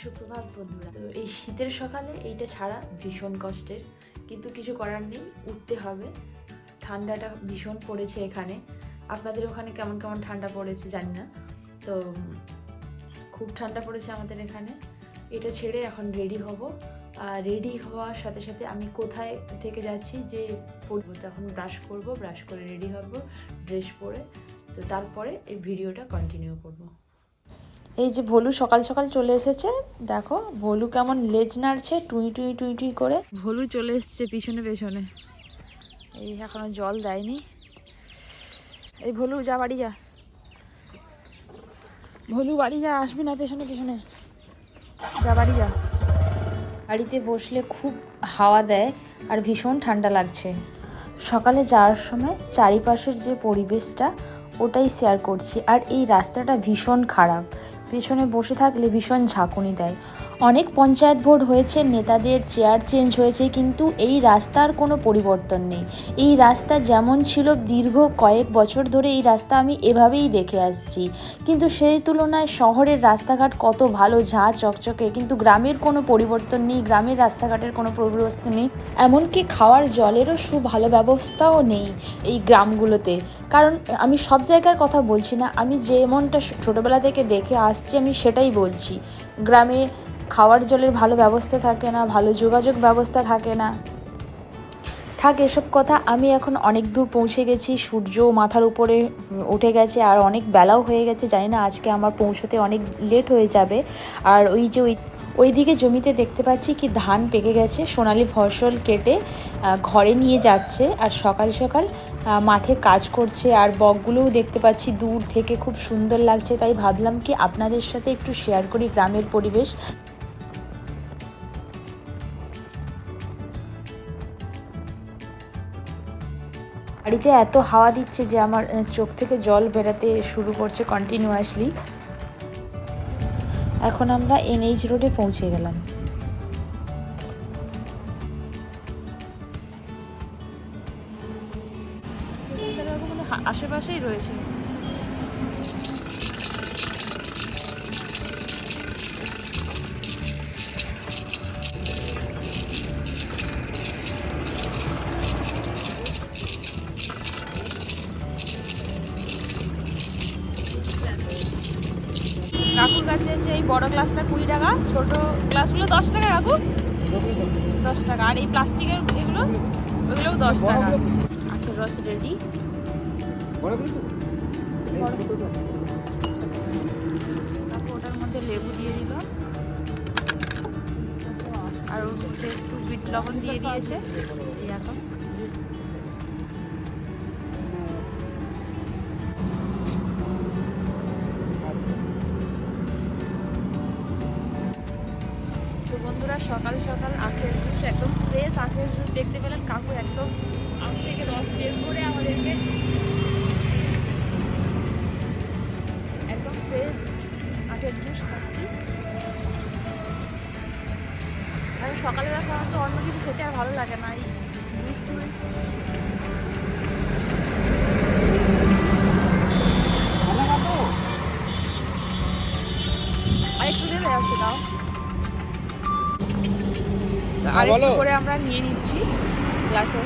সুপ্রভাত বন্ধুরা। তো এই শীতের সকালে এইটা ছাড়া ভীষণ কষ্টের, কিন্তু কিছু করার নেই, উঠতে হবে। ঠান্ডাটা ভীষণ পড়েছে এখানে। আপনাদের ওখানে কেমন কেমন ঠান্ডা পড়েছে জানি না, তো খুব ঠান্ডা পড়েছে আমাদের এখানে। এটা ছেড়ে এখন রেডি হব। আর রেডি হওয়ার সাথে সাথে আমি কোথায় থেকে যাচ্ছি যে পড়ব তখন ব্রাশ করব ব্রাশ করে রেডি হব ড্রেস পরে। তো তারপরে এই ভিডিওটা কন্টিনিউ করব। এই যে ভোলু সকাল সকাল চলে এসেছে দেখো ভোলু কেমন লেজ নাড়ছে টুই টুই টুই টুই করে। ভোলু চলে এসেছে পিছনে পেছনে। এই এখনও জল দেয়নি। এই ভোলু যা বাড়ি যা। ভোলু বাড়ি যা আসবি না পেছনে পেছনে। যা বাড়ি যা। বাড়িতে বসলে খুব হাওয়া দেয় আর ভীষণ ঠান্ডা লাগছে। সকালে যাওয়ার সময় চারিপাশের যে পরিবেশটা ওটাই শেয়ার করছি। আর এই রাস্তাটা ভীষণ খারাপ। পেছনে বসে থাকলে ভীষণ ঝাঁকুনি দেয়। অনেক পঞ্চায়েত ভোট হয়েছে, নেতাদের চেয়ার চেঞ্জ হয়েছে, কিন্তু এই রাস্তার কোনো পরিবর্তন নেই। এই রাস্তা যেমন ছিল, দীর্ঘ কয়েক বছর ধরে এই রাস্তা আমি এভাবেই দেখে আসছি। কিন্তু সেই তুলনায় শহরের রাস্তাঘাট কত ভালো, ঝাঁ চকচকে, কিন্তু গ্রামের কোনো পরিবর্তন নেই, গ্রামের রাস্তাঘাটের কোনো পরিবর্তন নেই। এমনকি খাওয়ার জলেরও সু ভালো ব্যবস্থাও নেই এই গ্রামগুলোতে। কারণ আমি সব জায়গার কথা বলছি না, আমি যেমনটা ছোটোবেলা থেকে দেখে আসছি আমি সেটাই বলছি। গ্রামে খাওয়ার জলের ভালো ব্যবস্থা থাকে না, ভালো যোগাযোগ ব্যবস্থা থাকে না। থাক, এসব কথা আমি এখন অনেক দূর পৌঁছে গেছি। সূর্য মাথার উপরে উঠে গেছে আর অনেক বেলাও হয়ে গেছে। জানি না আজকে আমার পৌঁছতে অনেক লেট হয়ে যাবে। আর ওই যে ওই ওইদিকে জমিতে দেখতে পাচ্ছি কি ধান পেকে গেছে। সোনালি ফসল কেটে ঘরে নিয়ে যাচ্ছে। আর সকাল সকাল মাঠে কাজ করছে। আর বকগুলোও দেখতে পাচ্ছি দূর থেকে। খুব সুন্দর লাগছে। তাই ভাবলাম কি আপনাদের সাথে একটু শেয়ার করি গ্রামের পরিবেশ। বাড়িতে এত হাওয়া দিচ্ছে যে আমার চোখ থেকে জল বেরাতে শুরু করছে কন্টিনিউয়াসলি এখন আমরা এনএইচ রোডে পৌঁছে গেলাম। আশেপাশেই রয়েছে। কাকুর কাছে যে এই বড় গ্লাসটা কুড়ি টাকা, ছোট গ্লাসগুলো দশ টাকা, কাকু? দশ টাকা। আর এই প্লাস্টিকের এগুলো? ওগুলোও দশ টাকা। আখের রস রেডি। ওটার মধ্যে লেবু দিয়ে দিল। আর ওর মধ্যে একটু বিট লবণ দিয়ে দিয়েছে। বন্ধুরা, সকাল সকাল আখের জুস, একদম ফ্রেশ আখের জুস দেখতে পেলেন। কাকু একদম আখ থেকে রস বের করে আমাদেরকে একদম ফ্রেশ আখের জুস খাচ্ছি। কারণ সকালবেলা সাধারণত অন্য কিছু খেতে আর ভালো লাগে না, এই জুস আরেকটু করে আমরা নিয়ে নিচ্ছি গ্লাসে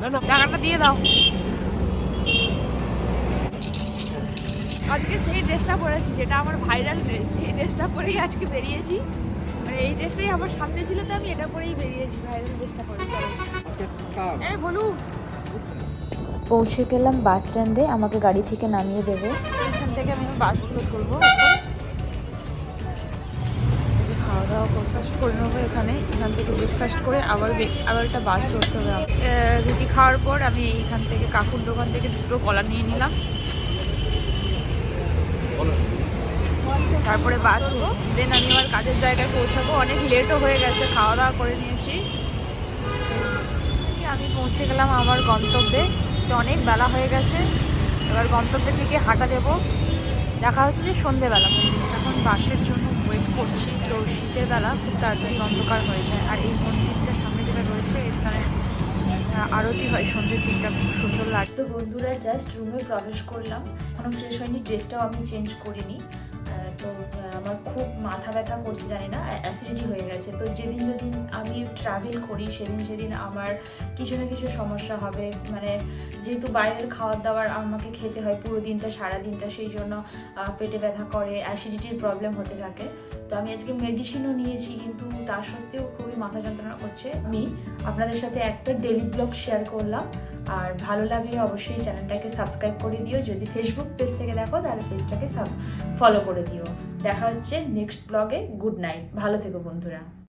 না না। টাকাটা দিয়ে দাও। আজকে সেই ড্রেসটা পরেছি যেটা আমার ভাইরাল ড্রেস এই ড্রেসটা পরেই আজকে বেরিয়েছি। মানে এই ড্রেসটাই আমার সামনে ছিল তো আমি এটা পরেই বেরিয়েছি ভাইরাল ড্রেসটা পরে এই বলু। পৌঁছে গেলাম বাস স্ট্যান্ডে আমাকে গাড়ি থেকে নামিয়ে দেবে। এখান থেকে আমি বাসগুলো করব খাওয়া দাওয়া ব্রেকফাস্ট করে নেব এখানে। এখান থেকে ব্রেকফাস্ট করে আবার আবার একটা বাস ধরতে হবে। রুটি খাওয়ার পর আমি এইখান থেকে কাকুর দোকান থেকে দুটো কলা নিয়ে নিলাম। তারপরে বাস হব দেন আমি আমার কাজের জায়গায় পৌঁছাবো। অনেক লেটও হয়ে গেছে খাওয়া দাওয়া করে নিয়েছি। আমি পৌঁছে গেলাম আমার গন্তব্যে। অনেক বেলা হয়ে গেছে। এবার গন্তব্যের দিকে হাঁটা দেবো। দেখা হচ্ছে সন্ধেবেলা। এখন বাসের জন্য করছি তো শীতের বেলা খুব তাড়াতাড়ি অন্ধকার হয়ে যায়। আর এই মন্দিরটার সামনে যেটা রয়েছে, এখানে আরতি হয়, সন্ধ্যের দিনটা খুব সুন্দর লাগতো বন্ধুরা জাস্ট রুমে প্রবেশ করলাম। কোনো ফ্রেশ হয়নি ড্রেসটাও আমি চেঞ্জ করিনি। তো আমার খুব মাথা ব্যথা করছে জানি না, অ্যাসিডিটি হয়ে গেছে। তো যেদিন যেদিন আমি ট্রাভেল করি, সেদিন সেদিন আমার কিছু না কিছু সমস্যা হবে। মানে যেহেতু বাইরের খাবার দাবার আমাকে খেতে হয় পুরো দিনটা, সারা দিনটা, সেই জন্য পেটে ব্যথা করে অ্যাসিডিটির প্রবলেম হতে থাকে। তো আমি আজকে মেডিসিনও নিয়েছি, কিন্তু তার সত্ত্বেও খুবই মাথা যন্ত্রণা করছে। আমি আপনাদের সাথে একটা ডেলি ব্লগ শেয়ার করলাম। আর ভালো লাগলে অবশ্যই চ্যানেলটাকে সাবস্ক্রাইব করে দিও। যদি ফেসবুক পেজ থেকে দেখো, তাহলে পেজটাকে ফলো করে দিও। দেখা হচ্ছে নেক্সট ব্লগে গুড নাইট ভালো থেকো বন্ধুরা।